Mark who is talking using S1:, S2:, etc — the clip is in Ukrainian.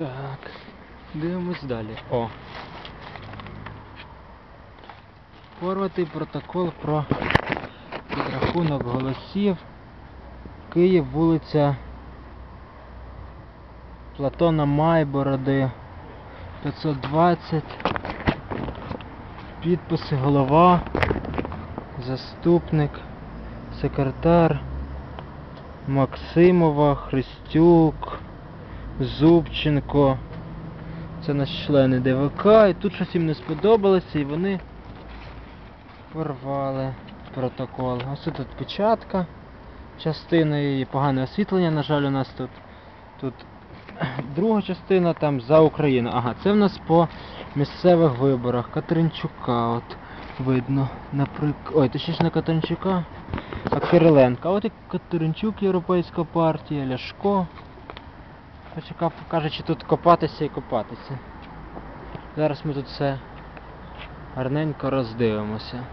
S1: Так, дивимось далі. О. Порватий протокол про підрахунок голосів. Київ, вулиця Платона Майбороди 520. Підписи голова, заступник, секретар Максимова, Христюк, Зубченко. Це наші члени ДВК, і тут щось їм не сподобалося, і вони порвали протокол. Ось тут печатка, частина її, погане освітлення, на жаль, у нас тут. Тут друга частина там за Україну. Ага, це в нас по місцевих виборах. Катеринчука, от видно. Наприклад. Ой, точніше не Катеринчука, а Кириленка. От і Катеринчук, Європейська партія, Ляшко. Хоча кажучи, тут копатися і копатися. Зараз ми тут все гарненько роздивимося.